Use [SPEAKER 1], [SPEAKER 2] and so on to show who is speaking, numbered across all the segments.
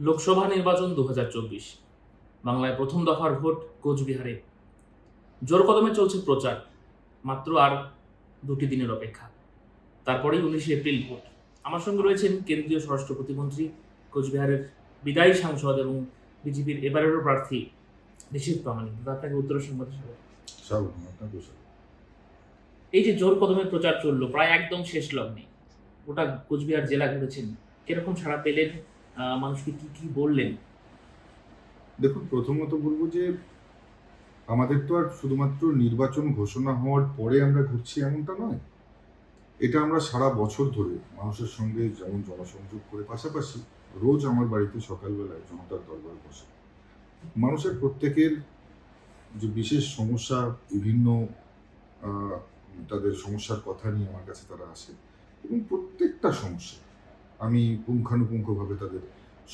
[SPEAKER 1] লোকসভা নির্বাচন দু হাজার চব্বিশ। বাংলায় প্রথম দফার ভোট কোচবিহারে। জোর কদমে চলছে প্রচার মাত্র আর দুটি দিনের অপেক্ষা। তারপরেই উনিশে এপ্রিল ভোট। আমার সঙ্গে রয়েছেন কেন্দ্রীয় স্বরাষ্ট্র প্রতিমন্ত্রী কোচবিহারের বিদায়ী সাংসদ এবং বিজেপির এবারেরও প্রার্থী নিশীত প্রামাণিক। আপনাকে উত্তরের সংবাদে স্বাগত। এই যে জোর কদমে প্রচার চলল প্রায় একদম শেষ লগ্নে। গোটা কোচবিহার জেলা ঘুরেছেন। কীরকম সাড়া পেলেন মানুষকে কি কি বললেন?
[SPEAKER 2] দেখুন, প্রথমত বলব যে আমাদের তো আর শুধুমাত্র নির্বাচন ঘোষণা হওয়ার পরে আমরা ঘুরছি এমনটা নয়। এটা আমরা সারা বছর ধরে মানুষের সঙ্গে যেমন জনসংযোগ করে পাশাপাশি রোজ আমার বাড়িতে সকালবেলায় জনতার দরবার বসে। মানুষের প্রত্যেকের যে বিশেষ সমস্যা, বিভিন্ন তাদের সমস্যার কথা নিয়ে আমার কাছে তারা আসে এবং প্রত্যেকটা সমস্যা আমি পুঙ্খানুপুঙ্খভাবে তাদের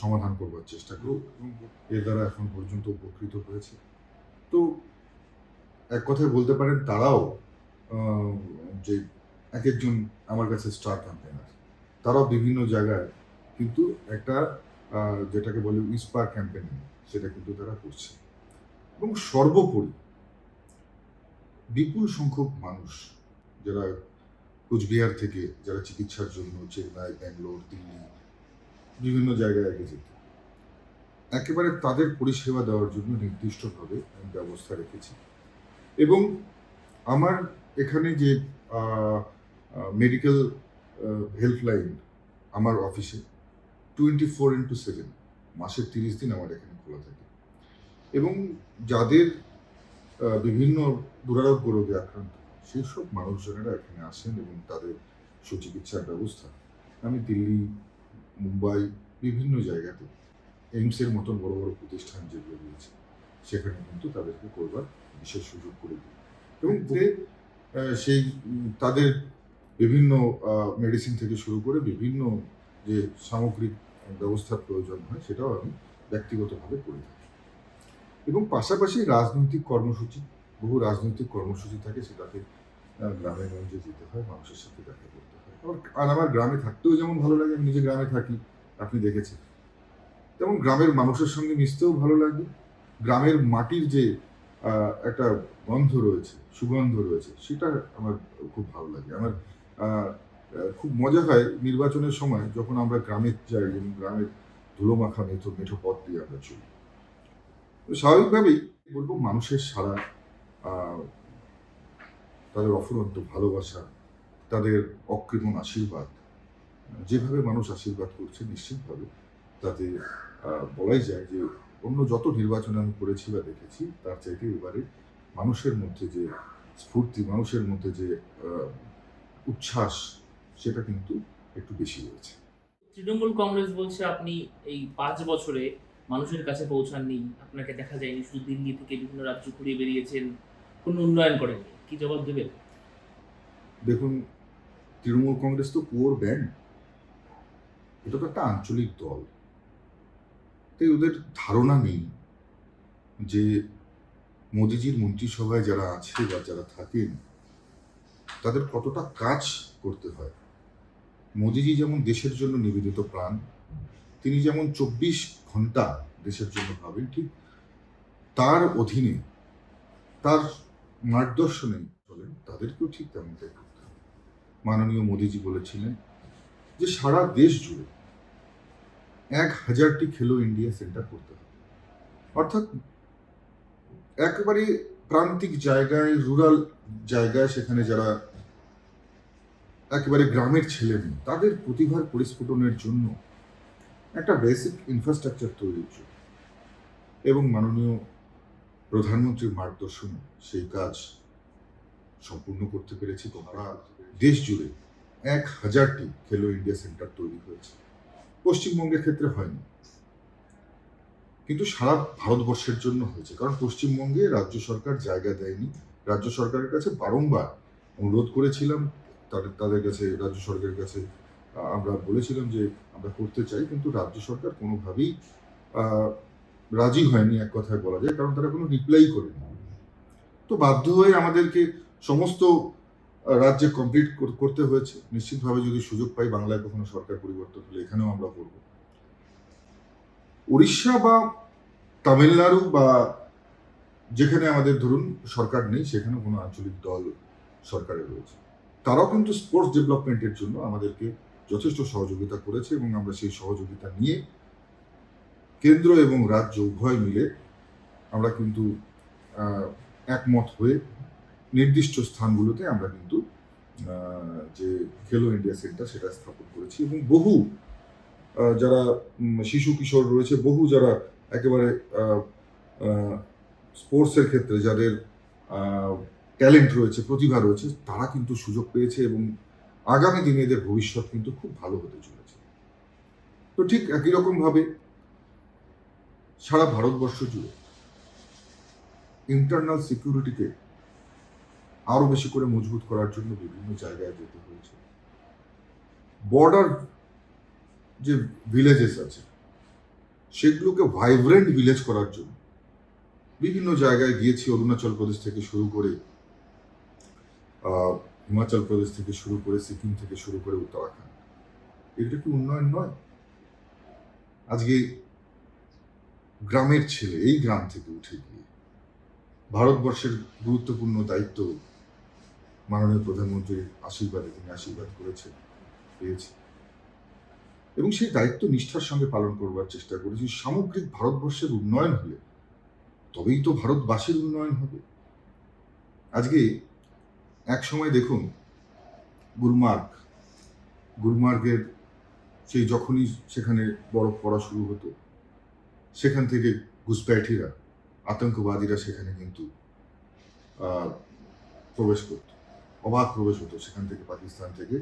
[SPEAKER 2] সমাধান করবার চেষ্টা করব এবং এর দ্বারা এখন পর্যন্ত উপকৃত হয়েছে। তো এক কথায় বলতে পারেন, তারাও যে এক একজন আমার কাছে স্টার ক্যাম্পেনার তারাও বিভিন্ন জায়গায় কিন্তু একটা যেটাকে বলে ইস্পার ক্যাম্পেনিং সেটা কিন্তু তারা করছে। এবং সর্বোপরি বিপুল সংখ্যক মানুষ যারা কোচবিহার থেকে যারা চিকিৎসার জন্য চেন্নাই, ব্যাঙ্গালোর, দিল্লি বিভিন্ন জায়গায় আগে যেত। একেবারে তাদের পরিষেবা দেওয়ার জন্য নির্দিষ্টভাবে আমি ব্যবস্থা রেখেছি। এবং আমার এখানে যে মেডিকেল হেল্পলাইন আমার অফিসে টোয়েন্টি ফোর ইন্টু সেভেন মাসের তিরিশ দিন আমার এখানে খোলা থাকে। এবং যাদের বিভিন্ন দুরারোগ্য রোগে আক্রান্ত সেই সব মানুষজনেরা এখানে আসেন এবং তাদের সুচিকিৎসার ব্যবস্থা আমি দিল্লি, মুম্বাই, বিভিন্ন জায়গাতে এইমসের মতন বড় বড় প্রতিষ্ঠান যেগুলো রয়েছে, সেখানে কিন্তু তাদেরকে করবার বিশেষ সুযোগ করে দিই। এবং সেই তাদের বিভিন্ন মেডিসিন থেকে শুরু করে বিভিন্ন যে সামগ্রিক ব্যবস্থার প্রয়োজন হয়, সেটাও আমি ব্যক্তিগতভাবে করে থাকি। এবং পাশাপাশি রাজনৈতিক কর্মসূচি বহু রাজনৈতিক কর্মসূচি থাকে আহ, গ্রামে গঞ্জে যেতে হয় মানুষের সাথে দেখা করতে হয়। আর আমার গ্রামে থাকতেও যেমন ভালো লাগে আমি নিজে গ্রামে থাকি আপনি দেখেছেন। তেমন গ্রামের মানুষের সঙ্গে মিশতেও ভালো লাগে। গ্রামের মাটির যে একটা গন্ধ রয়েছে সুগন্ধ রয়েছে সেটা আমার খুব ভালো লাগে। আমার খুব মজা হয় নির্বাচনের সময় যখন আমরা গ্রামে যাই এবং গ্রামের ধুলো মাখা মেঠো মেঠো পথ দিয়ে আমরা চলি। স্বাভাবিকভাবেই বলব মানুষের সারা তাদের অফুরন্ত ভালোবাসা, তাদের অকৃপণ আশীর্বাদ, যেভাবে মানুষ আশীর্বাদ করছে নিশ্চিতভাবে, তাতে বলাই যায় যে অন্য যত নির্বাচন আমি করেছি বা দেখেছি, তার চাইতে এবারে মানুষের মধ্যে যে স্ফূর্তি, মানুষের মধ্যে যে উচ্ছ্বাস, সেটা কিন্তু একটু বেশি রয়েছে
[SPEAKER 1] তৃণমূল কংগ্রেস বলছে, আপনি এই পাঁচ বছরে মানুষের কাছে পৌঁছাননি, আপনাকে দেখা যায়নি, শুধু দিল্লি থেকে বিভিন্ন রাজ্য ঘুরিয়ে বেরিয়েছেন উন্নয়ন করেননি কি জবাব দেবেন?
[SPEAKER 2] দেখুন, তৃণমূল কংগ্রেস তো পুয়োর ব্যান্ড এটা তো একটা আঞ্চলিক দল। তাই ওদের ধারণা নেই যে মোদিজির মন্ত্রিসভায় যারা আছে বা যারা থাকেন, তাদের কতটা কাজ করতে হয়। মোদিজি যেমন দেশের জন্য নিবেদিত প্রাণ, তিনি যেমন চব্বিশ ঘণ্টা দেশের জন্য ভাবেন, ঠিক তার অধীনে তার মার্গদর্শনে চলেন তাদেরকেও ঠিক তেমনটাই করতে হবে। মাননীয় মোদিজি বলেছিলেন যে, সারা দেশ জুড়ে এক হাজারটি খেলো ইন্ডিয়া সেন্টার করতে হবে। অর্থাৎ একেবারে প্রান্তিক জায়গায়, রুরাল জায়গায় সেখানে যারা একেবারে গ্রামের ছেলে মেয়ে, তাদের প্রতিভার পরিস্ফুটনের জন্য একটা বেসিক ইনফ্রাস্ট্রাকচার তৈরির জন্য। এবং মাননীয় প্রধানমন্ত্রীর মার্গদর্শন, সেই কাজ সম্পূর্ণ করতে পেরেছি তোমরা দেশ জুড়ে এক হাজারটি খেলো ইন্ডিয়া সেন্টার তৈরি হয়েছে। পশ্চিমবঙ্গের ক্ষেত্রে হয়নি। কিন্তু সারা ভারতবর্ষের জন্য হয়েছে। কারণ পশ্চিমবঙ্গে রাজ্য সরকার জায়গা দেয়নি। রাজ্য সরকারের কাছে বারংবার অনুরোধ করেছিলাম। তাদের তাদের কাছে, রাজ্য সরকারের কাছে আমরা বলেছিলাম যে আমরা করতে চাই, কিন্তু রাজ্য সরকার কোনোভাবেই রাজি হয়নি এক কথায় বলা যায়, কারণ তারা কোনো রিপ্লাই করেনি। তো বাধ্য হয়ে আমাদেরকে সমস্ত রাজ্যে কমপ্লিট করতে হয়েছে। নিশ্চিতভাবে যদি সুযোগ পাই বাংলায় কখনো সরকার পরিবর্তন হলে এখানেও আমরা করব। উড়িষ্যা বা তামিলনাড়ু বা যেখানে আমাদের ধরুন সরকার নেই, সেখানে কোনো আঞ্চলিক দল সরকারে রয়েছে। তারাও কিন্তু স্পোর্টস ডেভেলপমেন্টের জন্য আমাদেরকে যথেষ্ট সহযোগিতা করেছে এবং আমরা সেই সহযোগিতা নিয়ে কেন্দ্র এবং রাজ্য উভয় মিলে আমরা কিন্তু একমত হয়ে নির্দিষ্ট স্থানগুলোতে আমরা কিন্তু যে খেলো ইন্ডিয়া সেন্টার সেটা স্থাপন করেছি এবং বহু যারা শিশু কিশোর রয়েছে, বহু যারা একেবারে স্পোর্টসের ক্ষেত্রে যাদের ট্যালেন্ট রয়েছে, প্রতিভা রয়েছে, তারা কিন্তু সুযোগ পেয়েছে এবং আগামী দিনে এদের ভবিষ্যৎ কিন্তু খুব ভালো হতে চলেছে। তো ঠিক একই রকমভাবে সারা ভারতবর্ষ জুড়ে ইন্টারনাল সিকিউরিটিকে আরও বেশি করে মজবুত করার জন্য বিভিন্ন জায়গায় যেতে হয়েছে। বর্ডার যে ভিলেজেস আছে, সেগুলোকে ভাইব্রেন্ট ভিলেজ করার জন্য বিভিন্ন জায়গায় গিয়েছি, অরুণাচল প্রদেশ থেকে শুরু করে হিমাচল প্রদেশ থেকে শুরু করে, সিকিম থেকে শুরু করে উত্তরাখণ্ড। এটা কি উন্নয়ন নয়? আজকে গ্রামের ছেলে এই গ্রাম থেকে উঠে গিয়ে ভারতবর্ষের গুরুত্বপূর্ণ দায়িত্ব মাননীয় প্রধানমন্ত্রীর আশীর্বাদে তিনি আশীর্বাদ করেছেন পেয়েছি এবং সেই দায়িত্ব নিষ্ঠার সঙ্গে পালন করবার চেষ্টা করেছি। সামগ্রিক ভারতবর্ষের উন্নয়ন হলে তবেই তো ভারতবাসীর উন্নয়ন হবে। আজকে এক সময় দেখুন গুলমার্গ গুলমার্গের সেই যখনই সেখানে বরফ পড়া শুরু হতো সেখান থেকে ঘুসপ্যাঠিরা, আতঙ্কবাদীরা সেখানে কিন্তু প্রবেশ করত। অবাক প্রবেশ হতো সেখান থেকে, পাকিস্তান থেকে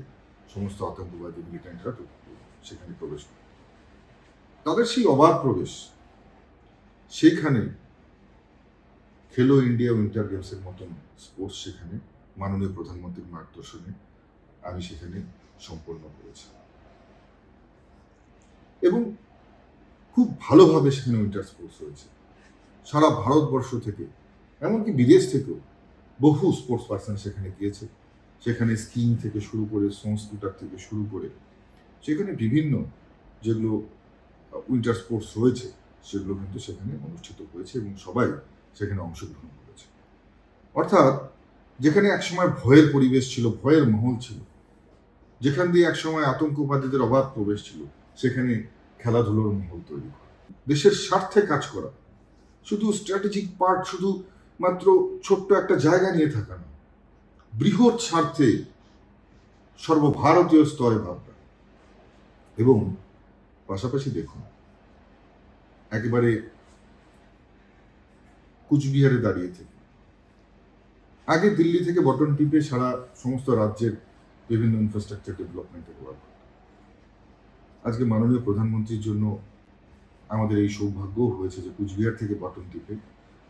[SPEAKER 2] সমস্ত আতঙ্কবাদী মিলিটেন্টরা সেখানে প্রবেশ করত। তাদের সেই অবাক প্রবেশ সেইখানে খেলো ইন্ডিয়া উইন্টার গেমসের মতন স্পোর্টস সেখানে, মাননীয় প্রধানমন্ত্রীর মার্গদর্শনে আমি সেখানে সম্পন্ন করেছি। এবং খুব ভালোভাবে সেখানে উইন্টার স্পোর্টস হয়েছে সারা ভারতবর্ষ থেকে, এমনকি বিদেশ থেকেও বহু স্পোর্টস পার্সন সেখানে গিয়েছে। সেখানে স্কিং থেকে শুরু করে স্নো স্কুটার থেকে শুরু করে, সেখানে বিভিন্ন যেগুলো উইন্টার স্পোর্টস রয়েছে, সেগুলো কিন্তু সেখানে অনুষ্ঠিত হয়েছে এবং সবাই সেখানে অংশগ্রহণ করেছে। অর্থাৎ যেখানে একসময় ভয়ের পরিবেশ ছিল, ভয়ের মহল ছিল, যেখান দিয়ে একসময় আতঙ্কবাদীদের অবাধ প্রবেশ ছিল, সেখানে খেলাধুলোর মহল তৈরি করা। দেশের স্বার্থে কাজ করা। শুধু স্ট্র্যাটেজিক পার্ট শুধু মাত্র ছোট্ট একটা জায়গা নিয়ে থাকা না। বৃহৎ স্বার্থে সর্বভারতীয় স্তরে ভাবনা এবং পাশাপাশি দেখুন, একেবারে কুচবিহারে দাঁড়িয়ে থেকে। আগে দিল্লি থেকে বটন টিপে সারা সমস্ত রাজ্যের বিভিন্ন ইনফ্রাস্ট্রাকচার ডেভেলপমেন্টের ওয়ার্ক আজকে মাননীয় প্রধানমন্ত্রীর জন্য আমাদের এই সৌভাগ্যও হয়েছে যে কুচবিহার থেকে বটন টিপে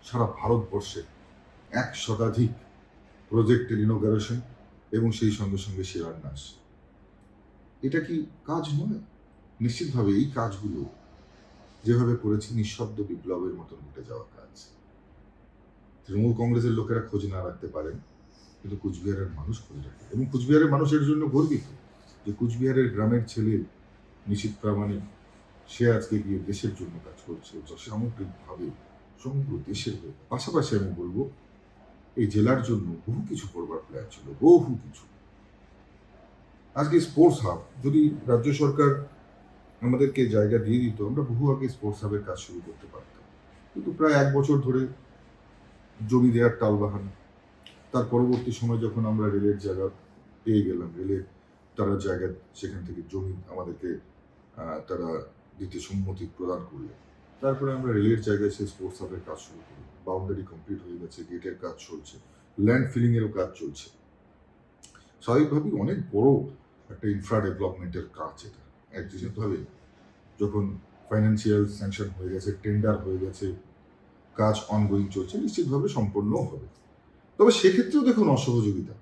[SPEAKER 2] সারা ভারতবর্ষে এক শতাধিক প্রজেক্টের ইনোগ্রেশন এবং সেই সঙ্গে সঙ্গে শিলান্যাস। এটা কি কাজ নয়? নিশ্চিতভাবে এই কাজগুলো যেভাবে করেছি নিঃশব্দ বিপ্লবের মতন ঘটে যাওয়া কাজ। তৃণমূল কংগ্রেসের লোকেরা খোঁজ না রাখতে পারেন, কিন্তু কুচবিহারের মানুষ খোঁজ রাখে। এবং কুচবিহারের মানুষের জন্য গর্বিত যে কুচবিহারের গ্রামের ছেলে নিশীত প্রামাণিক সে আজকে গিয়ে দেশের জন্য কাজ করছে সামগ্রিকভাবে সমগ্র দেশের হয়ে। পাশাপাশি আমি বলব, এই জেলার জন্য বহু কিছু করবার প্ল্যান ছিল, বহু কিছু। আজকে স্পোর্টস হাব যদি রাজ্য সরকার আমাদেরকে জায়গা দিয়ে দিত, আমরা বহু আগে স্পোর্টস হাবের কাজ শুরু করতে পারতাম। কিন্তু প্রায় এক বছর ধরে জমি দেওয়ার টালবাহান। তার পরবর্তী সময় যখন আমরা রেলের জায়গা পেয়ে গেলাম, রেলের তারা জায়গা, সেখান থেকে জমি আমাদেরকে তারা দিতে সম্মতি প্রদান করলেন। তারপরে আমরা রেলের জায়গায় সেই স্পোর্টস হাবের কাজ শুরু করি। বাউন্ডারি কমপ্লিট হয়ে গেছে গেটের কাজ চলছে ল্যান্ড ফিলিং এরও কাজ চলছে। স্বাভাবিকভাবেই অনেক বড় একটা ইনফ্রা ডেভেলপমেন্টের কাজ এটা। একজিভাবে যখন ফাইন্যান্সিয়াল স্যাংশন হয়ে গেছে টেন্ডার হয়ে গেছে, কাজ অনগোয়িং চলছে, নিশ্চিতভাবে সম্পন্ন হবে। তবে সেক্ষেত্রেও দেখুন অসহযোগিতা।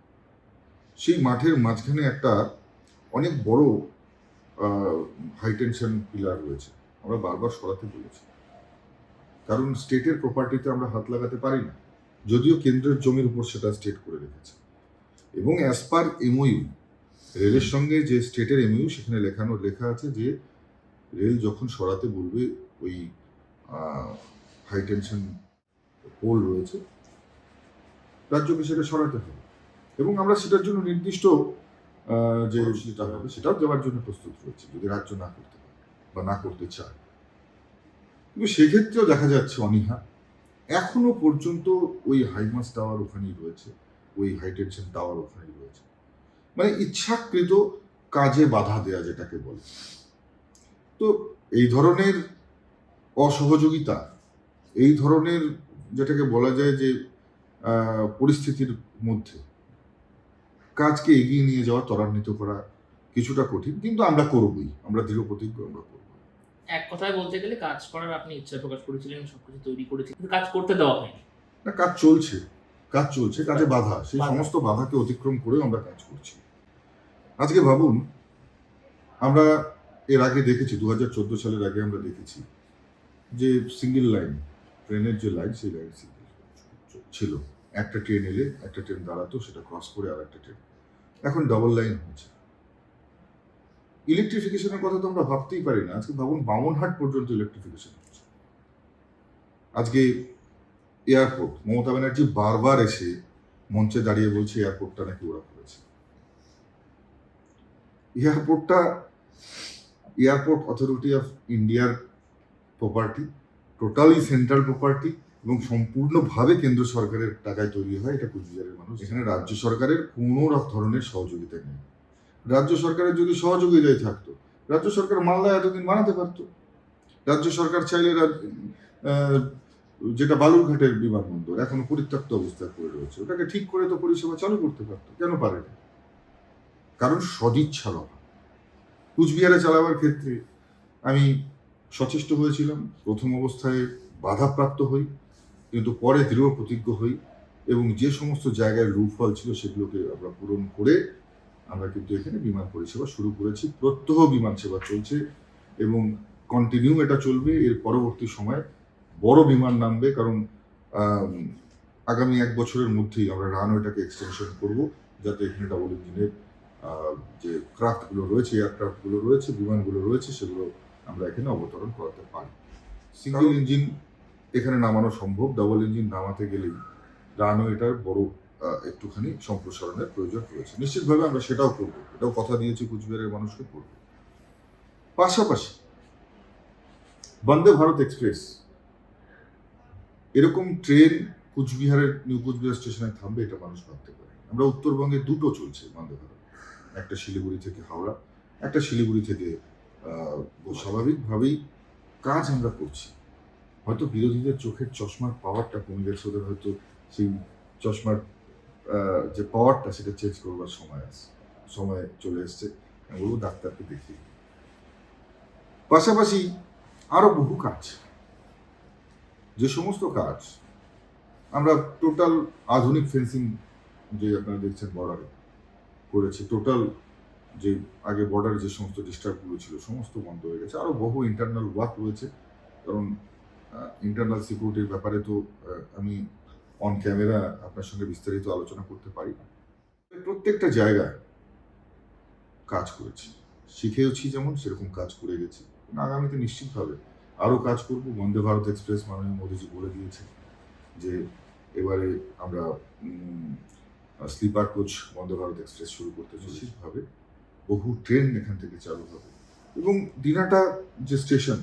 [SPEAKER 2] সেই মাঠের মাঝখানে একটা অনেক বড় হাই টেনশন পিলার রয়েছে। আমরা বারবার সরাতে বলেছি। কারণ স্টেটের প্রপার্টিতে আমরা হাত লাগাতে পারি না। যদিও কেন্দ্রের জমির উপর সেটা স্টেট করে রেখেছে। এবং অ্যাজ পার এমওইউ রেলের সঙ্গে যে স্টেটের এমইউ সেখানে লেখানো, লেখা আছে যে রেল যখন সরাতে বলবে, ওই হাই টেনশন পোল রয়েছে, রাজ্যকে সেটা সরাতে হবে। এবং আমরা সেটার জন্য নির্দিষ্ট যে সেটা হবে সেটাও দেওয়ার জন্য প্রস্তুত রয়েছে যদি রাজ্য না করতে পারে বা না করতে চায়। কিন্তু সেক্ষেত্রেও দেখা যাচ্ছে অনীহা। এখনও পর্যন্ত ওই হাইমাস টাওয়ার ওখানেই রয়েছে ওই হাই টেনশন টাওয়ার ওখানেই রয়েছে। মানে ইচ্ছাকৃত কাজে বাধা দেয়া যেটাকে বলে। তো এই ধরনের অসহযোগিতা এই ধরনের যেটাকে বলা যায় যে পরিস্থিতির মধ্যে কাজকে এগিয়ে নিয়ে যাওয়া ত্বরান্বিত করা কিছুটা কঠিন কিন্তু আমরা করবই আমরা দৃঢ় প্রতিজ্ঞ আমরা করব
[SPEAKER 1] এক কথায় বলতে গেলে কাজ করার আপনি ইচ্ছা প্রকাশ করেছিলেন সবকিছু তৈরি করেছিলেন কিন্তু কাজ করতে দেওয়া হয়নি।
[SPEAKER 2] না কাজ চলছে কাজ চলছে কাজে বাধা সেই সমস্ত বাধাকে অতিক্রম করেও আমরা কাজ করছি। আজকে ভাবুন আমরা এর আগে দেখেছি দু হাজার চোদ্দ সালের আগে আমরা দেখেছি যে সিঙ্গেল লাইন ট্রেনের যে লাইন সেই লাইন সিঙ্গেল ছিল। একটা ট্রেন এলে একটা ট্রেন দাঁড়াতো, সেটা ক্রস করে আর একটা ট্রেন এখন ডাবল লাইন হচ্ছে ইলেকট্রিফিকেশনের কথা তো আমরা ভাবতেই পারি না। আজকে ভাবুন, বামনহাট পর্যন্ত ইলেকট্রিফিকেশন হচ্ছে। আজকে এয়ারপোর্ট মমতা ব্যানার্জি বারবার এসে মঞ্চে দাঁড়িয়ে বলছে এয়ারপোর্টটা নাকি ওরা করেছে। এয়ারপোর্টটা এয়ারপোর্ট অথরিটি অফ ইন্ডিয়ার প্রপার্টি টোটালি সেন্ট্রাল প্রপার্টি এবং সম্পূর্ণভাবে কেন্দ্র সরকারের টাকায় তৈরি হয় এটা কুচবিহারের মানুষ। এখানে রাজ্য সরকারের কোনো ধরনের সহযোগিতা নেই। রাজ্য সরকারের যদি সহযোগিতাই থাকতো, রাজ্য সরকার মালদা এতদিন বানাতে পারতো। রাজ্য সরকার চাইলে যেটা বালুরঘাটের বিমানবন্দর এখনও পরিত্যক্ত অবস্থায় পড়ে রয়েছে, ওটাকে ঠিক করে তো পরিষেবা চালু করতে পারতো। কেন পারে না? কারণ সদিচ্ছার অভাব কুচবিহারে চালাবার ক্ষেত্রে আমি সচেষ্ট হয়েছিলাম। প্রথম অবস্থায় বাধাপ্রাপ্ত হই। কিন্তু পরে দৃঢ় প্রতিজ্ঞ হই এবং যে সমস্ত জায়গায় লুফল ছিল সেগুলোকে আমরা পূরণ করে আমরা কিন্তু এখানে বিমান পরিষেবা শুরু করেছি। প্রত্যহ বিমান সেবা চলছে এবং কন্টিনিউ এটা চলবে। এর পরবর্তী সময় বড় বিমান নামবে কারণ আগামী এক বছরের মধ্যেই আমরা রানওয়েটাকে এক্সটেনশন করব যাতে এখানে ডাবল ইঞ্জিনের যে ক্রাফটগুলো রয়েছে এয়ারক্রাফটগুলো রয়েছে বিমানগুলো রয়েছে সেগুলো আমরা এখানে অবতরণ করাতে পারি। সিঙ্গেল ইঞ্জিন এখানে নামানো সম্ভব ডাবল ইঞ্জিন নামাতে গেলেই রানওয়েটার বড় একটুখানি সম্প্রসারণের প্রয়োজন রয়েছে। নিশ্চিতভাবে আমরা সেটাও করব। এটাও কথা দিয়েছি কুচবিহারের মানুষকে করব। পাশাপাশি বন্দে ভারত এক্সপ্রেস, এরকম ট্রেন কুচবিহারের নিউ কুচবিহার স্টেশনে থামবে এটা মানুষ ভাবতে পারে আমরা উত্তরবঙ্গে দুটো চলছে বন্দে ভারত। একটা শিলিগুড়ি থেকে হাওড়া, একটা শিলিগুড়ি থেকে স্বাভাবিকভাবেই কাজ আমরা করছি। হয়তো বিরোধীদের চোখের চশমার পাওয়ারটা কমে গেছে ওদের হয়তো সেই চশমার যে পাওয়ারটা সেটা চেঞ্জ করবার সময় আছে সময় চলে এসছে। আমি ডাক্তারকে দেখিয়ে পাশাপাশি আরও বহু কাজ। যে সমস্ত কাজ আমরা টোটাল আধুনিক ফেন্সিং যে আপনারা দেখছেন বর্ডারে করেছি টোটাল যে আগে বর্ডারে যে সমস্ত ডিস্টার্বগুলো ছিল, সমস্ত বন্ধ হয়ে গেছে। আরও বহু ইন্টারনাল ওয়ার্ক রয়েছে। কারণ ইন্টারনাল সিকিউরিটির ব্যাপারে তো আমি অন ক্যামেরা আপনার সঙ্গে বিস্তারিত আলোচনা করতে পারি না। প্রত্যেকটা জায়গায় কাজ করেছি। শিখেওছি যেমন সেরকম কাজ করে গেছি। আগামীতে নিশ্চিতভাবে আরও কাজ করব। বন্দে ভারত এক্সপ্রেস মাননীয় মোদীজি বলে দিয়েছে যে এবারে আমরা sleeper coach Vande Bharat express শুরু করতে নিশ্চিতভাবে বহু ট্রেন এখান থেকে চালু হবে। এবং দিনাটা যে স্টেশন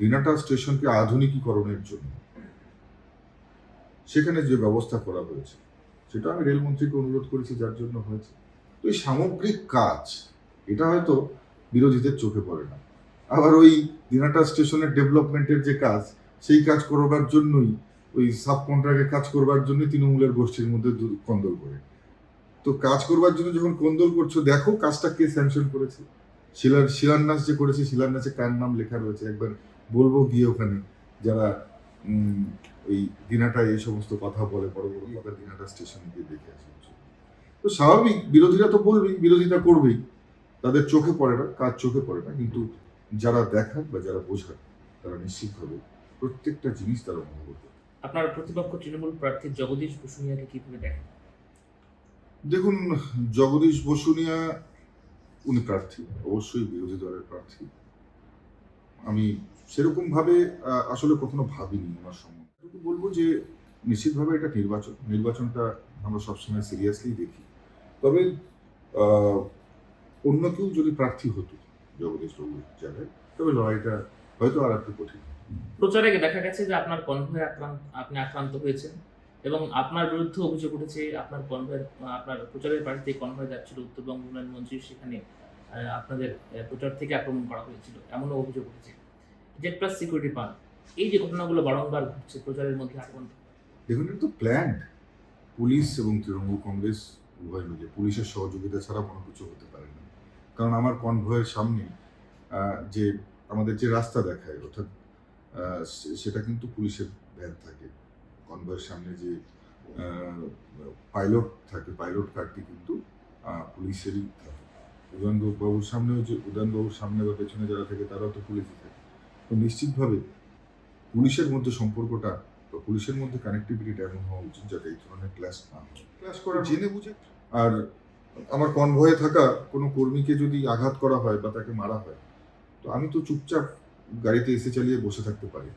[SPEAKER 2] দিনাটা স্টেশনকে আধুনিকীকরণের জন্য। সেখানে যে ব্যবস্থা করা হয়েছে, সেটা আমি রেলমন্ত্রীকে অনুরোধ করেছি যার জন্য হয়েছে। তো এই সামগ্রিক কাজ, এটা হয়তো বিরোধীদের চোখে পড়ে না। আবার ওই দিনাটা স্টেশনের ডেভেলপমেন্টের যে কাজ, সেই কাজ করবার জন্যই, ওই সাব কন্ট্রাক্টের কাজ করবার জন্য তৃণমূলের গোষ্ঠীর মধ্যে কন্দল করে তো কাজ করবার জন্য যখন কন্দল করছ, দেখো কাজটা কে স্যাংশন করেছে। শিলার শিলান্যাস যে করেছে, শিলান্যাসে কার নাম লেখা রয়েছে? একবার বলব গিয়ে ওখানে। যারা ওই দিনাটা এই সমস্ত কথা বলে বড় বড় কথা দিনাটা স্টেশনে গিয়ে দেখে আসে তো স্বাভাবিক বিরোধীরা তো বলবেই বিরোধিতা করবেই। তাদের চোখে পড়ে না কাজ চোখে পড়ে না কিন্তু যারা দেখার বা যারা বোঝার তারা নিশ্চিতভাবে প্রত্যেকটা জিনিস তারা অনুভব করবে
[SPEAKER 1] আপনার প্রতিপক্ষ তৃণমূল প্রার্থী জগদীশ বসুনিয়াকে কীভাবে দেখেন?
[SPEAKER 2] দেখুন জগদীশ বসুনিয়া উনি প্রার্থী অবশ্যই বিরোধী দলের প্রার্থী। আমি সেরকমভাবে আসলে কখনো ভাবিনি আমার সম্বন্ধে। বলব যে, নিশ্চিতভাবে এটা নির্বাচন, নির্বাচনটা আমরা সবসময় সিরিয়াসলি দেখি। তবে অন্য কেউ যদি প্রার্থী হতো জগদীশ বাবুর জায়গায় তবে লড়াইটা হয়তো আর একটু কঠিন।
[SPEAKER 1] প্রচারে দেখা গেছে যে, আপনার কনভয়ে আক্রান্ত, আপনি আক্রান্ত হয়েছেন এবং আপনার বিরুদ্ধে অভিযোগ উঠেছে, আপনার কনভয়ের, আপনার প্রচারের পার্টিতে কনভয় যাচ্ছিল, উত্তরবঙ্গ উন্নয়ন মন্ত্রী সেখানে আপনাদের প্রচার থেকে আক্রমণ করা হয়েছিল। এমনও অভিযোগ উঠেছে। জেড প্লাস সিকিউরিটি পান। এই যে ঘটনাগুলো বারংবার ঘটছে প্রচারের মধ্যে আক্রমণ
[SPEAKER 2] দেখুন, এটা তো প্ল্যান্ড পুলিশ এবং তৃণমূল কংগ্রেস উভয় মিলে। পুলিশের সহযোগিতা ছাড়া কোনো কিছু হতে পারে না। কারণ আমার কনভয়ের সামনে যে আমাদের যে রাস্তা দেখায়, অর্থাৎ সেটা কিন্তু পুলিশের ভ্যান থাকে। কনভয়ের সামনে যে পাইলট থাকে, পাইলট কারটি কিন্তু পুলিশেরই থাকে। উদয়ন বাবুর সামনেও যে উদয়ন বাবুর সামনে বা পেছনে যারা থাকে, তারাও তো পুলিশই থাকে। তো নিশ্চিতভাবে পুলিশের মধ্যে সম্পর্কটা বা পুলিশের মধ্যে কানেক্টিভিটিটা এমন হওয়া উচিত যাতে এই ধরনের ক্লাস না হয়। ক্লাস করা জেনে বুঝে। আর আমার কনভয়ে থাকা কোনো কর্মীকে যদি আঘাত করা হয় বা তাকে মারা হয় তো আমি তো চুপচাপ গাড়িতে এসে চালিয়ে বসে থাকতে পারি।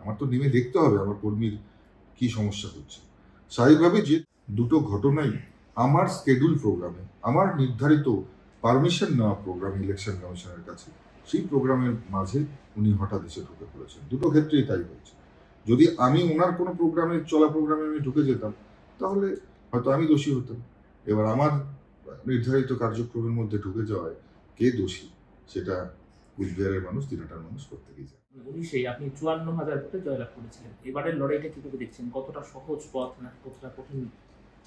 [SPEAKER 2] আমার তো নেমে দেখতে হবে আমার কর্মীর কি সমস্যা হচ্ছে। স্বাভাবিকভাবে যে দুটো ঘটনাই আমার স্কেডুল প্রোগ্রামে আমার নির্ধারিত পারমিশন নেওয়া প্রোগ্রাম ইলেকশন কমিশনের কাছে সেই প্রোগ্রামের মাঝে উনি হঠাৎ এসে ঢুকে পড়েছেন। দুটো ক্ষেত্রেই তাই হয়েছে। যদি আমি ওনার কোনো প্রোগ্রামে চলা প্রোগ্রামে আমি ঢুকে যেতাম তাহলে হয়তো আমি দোষী হতাম। এবার আমার নির্ধারিত কার্যক্রমের মধ্যে ঢুকে যাওয়ায় কে দোষী সেটা কুচবিহারের মানুষ দিনাটার মানুষ প্রত্যেকেই
[SPEAKER 1] উনিশেই আপনি চুয়ান্ন হাজার ভোটে জয়লাভ করেছিলেন। এবারের লড়াইটা কীভাবে দেখছেন? কতটা সহজ পথ না কতটা কঠিন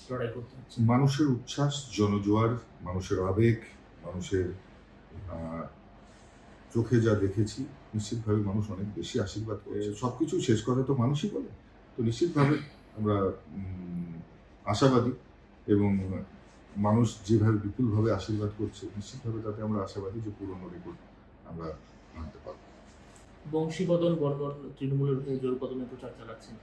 [SPEAKER 1] লড়াই করতে হচ্ছে?
[SPEAKER 2] মানুষের উচ্ছ্বাস জনজোয়ার মানুষের আবেগ মানুষের চোখে যা দেখেছি নিশ্চিতভাবে মানুষ অনেক বেশি আশীর্বাদ করেছে। সবকিছু শেষ কথা তো মানুষই বলে। তো নিশ্চিতভাবে আমরা আশাবাদী এবং মানুষ যেভাবে বিপুলভাবে আশীর্বাদ করছে নিশ্চিতভাবে তাতে আমরা আশাবাদী যে পুরনো রেকর্ড আমরা ভাঙতে পারব।
[SPEAKER 1] বংশীবদন বর্মন তৃণমূলের হয়ে জোর কদমে প্রচার চালাচ্ছেন।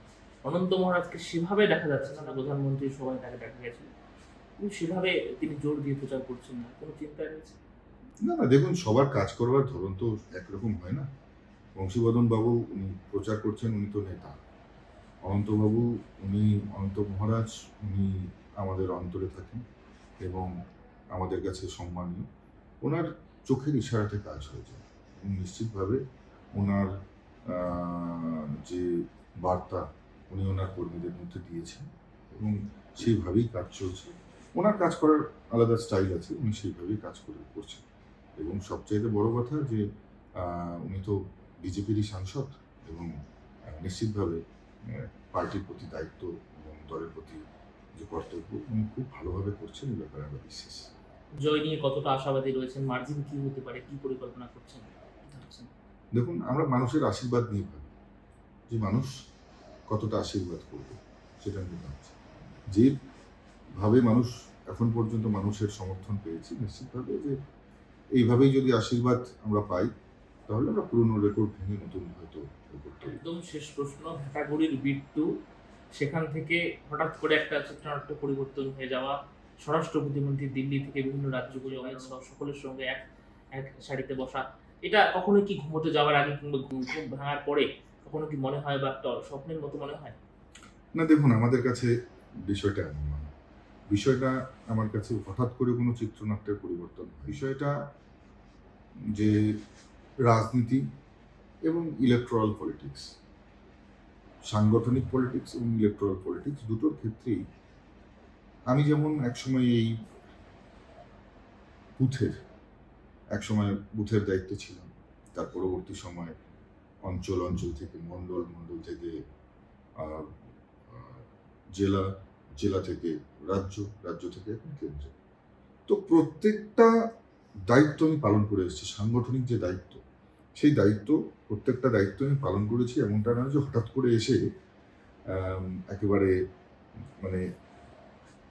[SPEAKER 1] অনন্ত মহারাজকে সেভাবে দেখা যাচ্ছে না প্রধানমন্ত্রী সবাই তাকে দেখা গেছে। সেভাবে তিনি জোর দিয়ে প্রচার করছেন না কোনো চিন্তা রয়েছে?
[SPEAKER 2] না না, দেখুন, সবার কাজ করবার ধরন তো একরকম হয় না। বংশীবদন বাবু উনি প্রচার করছেন, উনি তো নেতা। অনন্তবাবু উনি, অনন্ত মহারাজ, উনি আমাদের অন্তরে থাকেন এবং আমাদের কাছে সম্মানীয়। ওনার চোখের ইশারাতে কাজ হয়ে যায় নিশ্চিতভাবে ওনার যে বার্তা উনি ওনার কর্মীদের মধ্যে দিয়েছেন এবং সেইভাবেই কাজ চলছে। ওনার কাজ করার আলাদা স্টাইল আছে, উনি সেইভাবেই কাজ করে, করছেন। এবং সবচাইতে বড় কথা যে উনি তো বিজেপিরই সাংসদ এবং নিশ্চিতভাবে পার্টির প্রতি দায়িত্ব এবং দলের প্রতি যে কর্তব্য উনি খুব ভালোভাবে করছেন এই ব্যাপারে আমরা বিশ্বাস।
[SPEAKER 1] জয় নিয়ে কতটা আশাবাদী রয়েছেন? মার্জিন কি হতে পারে? কি পরিকল্পনা করছেন?
[SPEAKER 2] দেখুন আমরা মানুষের আশীর্বাদ নিয়ে ভাবি। যে মানুষ কতটা আশীর্বাদ করবে সেটা নিয়ে ভাবছি। যেভাবে মানুষ এখন পর্যন্ত মানুষের সমর্থন পেয়েছি নিশ্চিতভাবে যে এইভাবেই যদি আশীর্বাদ আমরা পাই তাহলে আমরা পুরনো রেকর্ড ভেঙে নতুন হয়তো
[SPEAKER 1] একদম শেষ প্রশ্ন ভেটাগুড়ির বিট্টু সেখান থেকে হঠাৎ করে একটা চিত্রনাট্য পরিবর্তন হয়ে যাওয়া স্বরাষ্ট্র প্রতিমন্ত্রী দিল্লি থেকে বিভিন্ন রাজ্যগুলি অনেক সকলের সঙ্গে এক এক শাড়িতে বসা। এটা কখনো কি ঘুমোতে যাওয়ার আগে কিংবা ঘুম ভাঙার পরে কখনো কি মনে হয় বা একটা স্বপ্নের মতো মনে হয়?
[SPEAKER 2] না দেখুন আমাদের কাছে বিষয়টা এমন বিষয়টা আমার কাছে হঠাৎ করে কোনো চিত্রনাট্যের পরিবর্তন বিষয়টা যে রাজনীতি এবং ইলেকট্রাল পলিটিক্স সাংগঠনিক পলিটিক্স এবং ইলেকট্রাল পলিটিক্স দুটোর ক্ষেত্রেই আমি যেমন একসময় এই বুথের, একসময় বুথের দায়িত্বে ছিলাম। তার পরবর্তী সময় অঞ্চল অঞ্চল থেকে, মণ্ডল মণ্ডল থেকে জেলা জেলা থেকে রাজ্য রাজ্য থেকে কেন্দ্র। তো প্রত্যেকটা দায়িত্ব আমি পালন করে এসেছি, সাংগঠনিক যে দায়িত্ব, সেই দায়িত্ব, প্রত্যেকটা দায়িত্ব আমি পালন করেছি, এমনটা নয় যে হঠাৎ করে এসে একেবারে মানে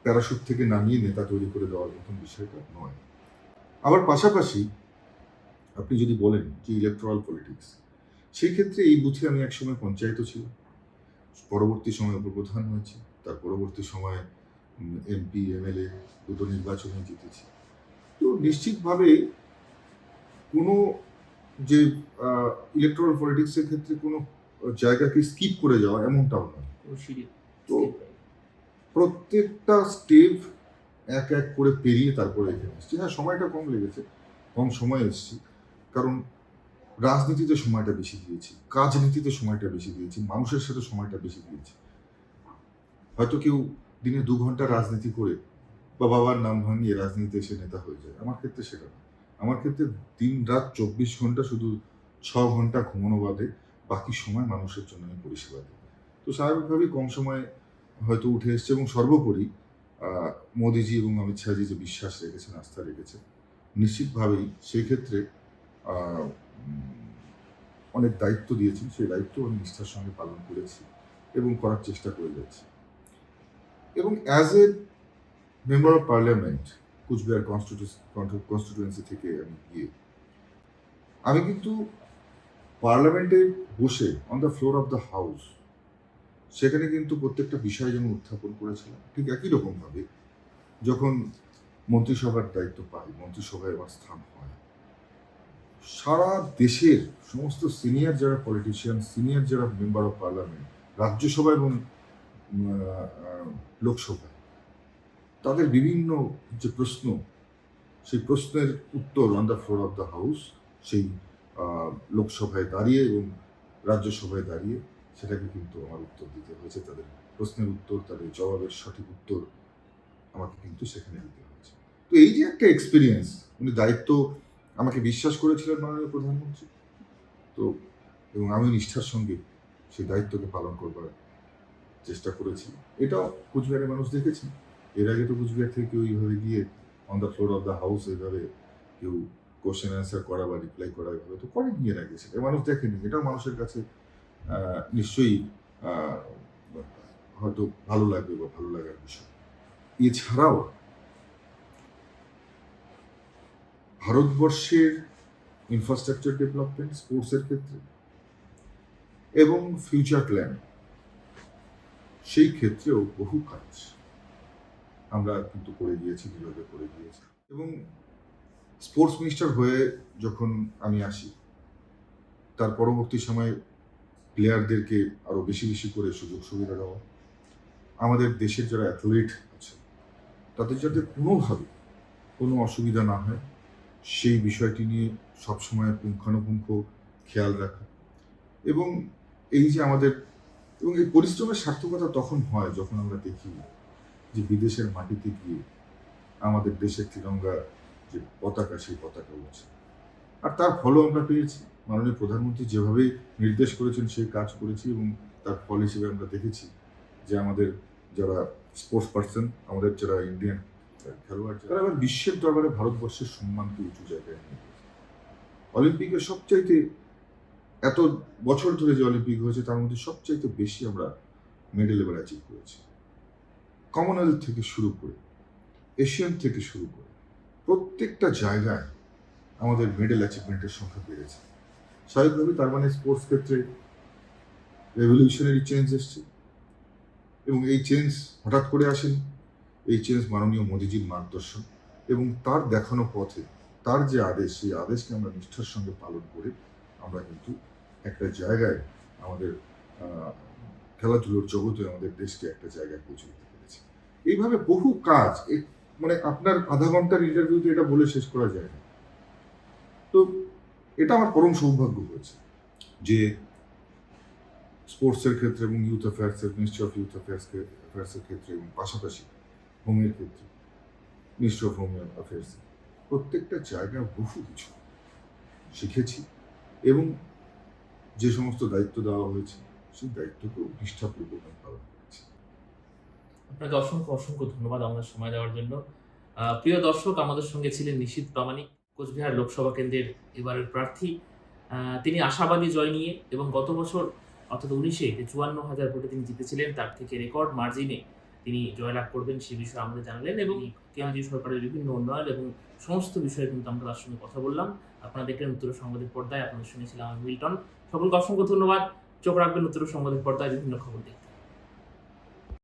[SPEAKER 2] প্যারাশুট থেকে নামিয়ে নেতা তৈরি করে দেওয়ার মতন বিষয়টা নয়। আবার পাশাপাশি আপনি যদি বলেন যে ইলেকট্রাল পলিটিক্স সেই ক্ষেত্রে এই বুথে আমি একসময় পঞ্চায়েতও ছিলাম। পরবর্তী সময় উপপ্রধান হয়েছি। তার পরবর্তী সময়ে এমপি এমএলএ দুটো নির্বাচনে জিতেছি। তো নিশ্চিতভাবে কোনো যে ইলেকট্রাল পলিটিক্সের ক্ষেত্রে কোনো জায়গাকে স্কিপ করে যাওয়া এমনটাও নয়। তো প্রত্যেকটা স্টেপ এক এক করে পেরিয়ে তারপরে এখানে এসেছি। হ্যাঁ সময়টা কম লেগেছে কম সময় এসেছি। কারণ রাজনীতিতে সময়টা বেশি দিয়েছি কাজনীতিতে সময়টা বেশি দিয়েছি মানুষের সাথে সময়টা বেশি দিয়েছি। হয়তো কেউ দিনে দু ঘণ্টা রাজনীতি করে বা বাবার নাম ভাঙিয়ে রাজনীতিতে এসে নেতা হয়ে যায়। আমার ক্ষেত্রে সেটা আমার ক্ষেত্রে দিন রাত চব্বিশ ঘণ্টা শুধু ছ ঘণ্টা ঘুমানো বাদে বাকি সময় মানুষের জন্য আমি পরিষেবা দিই। তো স্বাভাবিকভাবেই কম সময়ে হয়তো উঠে এসছে এবং সর্বোপরি মোদিজি এবং অমিত শাহজি যে বিশ্বাস রেখেছেন, আস্থা রেখেছেন, নিশ্চিতভাবেই সেই ক্ষেত্রে অনেক দায়িত্ব দিয়েছেন। সেই দায়িত্ব আমি নিষ্ঠার সঙ্গে পালন করেছি এবং করার চেষ্টা করে যাচ্ছি। এবং as a member of parliament Cooch Behar constituency থেকে আমি গিয়ে, আমি কিন্তু পার্লামেন্টে বসে on the floor of the house সেখানে কিন্তু প্রত্যেকটা বিষয় যেন উত্থাপন করেছিলাম, ঠিক একই রকমভাবে যখন মন্ত্রিসভার দায়িত্ব পাই, মন্ত্রিসভায় আমার স্থান হয়, সারা দেশের সমস্ত সিনিয়র যারা পলিটিশিয়ান সিনিয়র যারা মেম্বার অফ পার্লামেন্ট রাজ্যসভা এবং লোকসভায়। তাদের বিভিন্ন যে প্রশ্ন, সেই প্রশ্নের উত্তর on the floor of the house সেই লোকসভায় দাঁড়িয়ে এবং রাজ্যসভায় দাঁড়িয়ে সেটাকে কিন্তু আমার উত্তর দিতে হয়েছে। তাদের প্রশ্নের উত্তর, তাদের জবাবের সঠিক উত্তর আমাকে কিন্তু সেখানে দিতে হয়েছে। তো এই যে একটা এক্সপিরিয়েন্স উনি দায়িত্ব আমাকে বিশ্বাস করেছিলেন মাননীয় প্রধানমন্ত্রী। তো, এবং আমি নিষ্ঠার সঙ্গে সেই দায়িত্বকে পালন করবার চেষ্টা করেছি। এটাও কুচবিহারের মানুষ দেখেছেন এর আগে তো কুচবিহার থেকে কেউ এইভাবে গিয়ে on the floor of the house এইভাবে কেউ কোশ্চেন অ্যান্সার করা বা রিপ্লাই করা এভাবে তো করেনি এর আগে সেটা। মানুষ দেখেনি। এটাও মানুষের কাছে নিশ্চয়ই হয়তো ভালো লাগবে বা ভালো লাগার বিষয়। এছাড়াও ভারতবর্ষের ইনফ্রাস্ট্রাকচার ডেভেলপমেন্ট স্পোর্টসের ক্ষেত্রে এবং ফিউচার প্ল্যান সেই ক্ষেত্রেও বহু কাজ আমরা কিন্তু করে গিয়েছি যেভাবে করে গিয়েছি। এবং স্পোর্টস মিনিস্টার হয়ে যখন আমি আসি, তার পরবর্তী সময়ে প্লেয়ারদেরকে আরও বেশি বেশি করে সুযোগ সুবিধা দেওয়া। আমাদের দেশের যারা অ্যাথলিট আছে তাদের যাতে কোনোভাবে কোনো অসুবিধা না হয়, সেই বিষয়টি নিয়ে সবসময় পুঙ্খানুপুঙ্খ খেয়াল রাখা। এবং এই যে আমাদের এবং এই পরিশ্রমের সার্থকতা তখন হয় যখন আমরা দেখি যে বিদেশের মাটিতে গিয়ে আমাদের দেশের তিরঙ্গা যে পতাকা, সেই পতাকা উঠছে আর তার ফলও আমরা পেয়েছি মাননীয় প্রধানমন্ত্রী যেভাবে নির্দেশ করেছেন, সেই কাজ করেছি এবং তার ফল হিসেবে আমরা দেখেছি যে আমাদের যারা স্পোর্টস পার্সন আমাদের যারা ইন্ডিয়ান খেলোয়াড় তারা এবার বিশ্বের দরবারে ভারতবর্ষের সম্মানকে উঁচু জায়গায় নিয়ে গেছে। অলিম্পিকে সবচাইতে এত বছর ধরে যে অলিম্পিক হয়েছে, তার মধ্যে সবচাইতে বেশি আমরা মেডেল এবার অ্যাচিভ করেছি। কমনওয়েলথ থেকে শুরু করে এশিয়ান থেকে শুরু করে, প্রত্যেকটা জায়গায় আমাদের মেডেল অ্যাচিভমেন্টের সংখ্যা বেড়েছে। স্বাভাবিকভাবে তার মানে স্পোর্টস ক্ষেত্রে রেভলিউশনারি চেঞ্জ এসছে। এবং এই চেঞ্জ হঠাৎ করে আসেন। এই চেঞ্জ মাননীয় মোদীজির মার্গদর্শন এবং তার দেখানো পথে, তার যে আদেশ, সেই আদেশকে আমরা নিষ্ঠার সঙ্গে পালন করে আমরা কিন্তু একটা জায়গায় আমাদের খেলাধুলোর জগতে আমাদের দেশকে একটা জায়গায় পৌঁছে দিতে পেরেছি। এইভাবে বহু কাজ মানে আপনার আধা ঘণ্টার ইন্টারভিউতে এটা বলে শেষ করা যায় না। তো এটা আমার পরম সৌভাগ্য হয়েছে যে স্পোর্টসের ক্ষেত্রে এবং ইউথ অ্যাফেয়ার্সের মিনিস্ট্রি অফ ইউথ অ্যাফেয়ার্সকে অ্যাফেয়ার্সের ক্ষেত্রে এবং পাশাপাশি হোমের ক্ষেত্রে মিনিস্ট্রি অফ হোম অ্যাফেয়ার্স প্রত্যেকটা জায়গায় বহু কিছু শিখেছি এবং যে সমস্ত দায়িত্ব দেওয়া হয়েছে সেই দায়িত্বকেও নিষ্ঠাপূর্বক আমি পালন করেছি।
[SPEAKER 1] আপনাকে অসংখ্য অসংখ্য ধন্যবাদ আমাদের সময় দেওয়ার জন্য। প্রিয় দর্শক আমাদের সঙ্গে ছিলেন নিশীত প্রামাণিক কোচবিহার লোকসভা কেন্দ্রের এবারের প্রার্থী। তিনি আশাবাদী জয় নিয়ে এবং গত বছর অর্থাৎ উনিশে যে চুয়ান্ন হাজার ভোটে তিনি জিতেছিলেন তার থেকে রেকর্ড মার্জিনে তিনি জয়লাভ করবেন সে বিষয়ে আমাদের জানালেন এবং কেন্দ্রীয় সরকারের বিভিন্ন উন্নয়ন এবং সমস্ত বিষয়ে কিন্তু আমরা তার সঙ্গে কথা বললাম। আপনারা দেখলেন উত্তর সংবাদের পর্দায় আপনাদের শুনেছিলাম মিল্টন। সকলকে অসংখ্য ধন্যবাদ। চোখ রাখবেন উত্তর সংবাদের পর্দায় বিভিন্ন খবর দেখতে।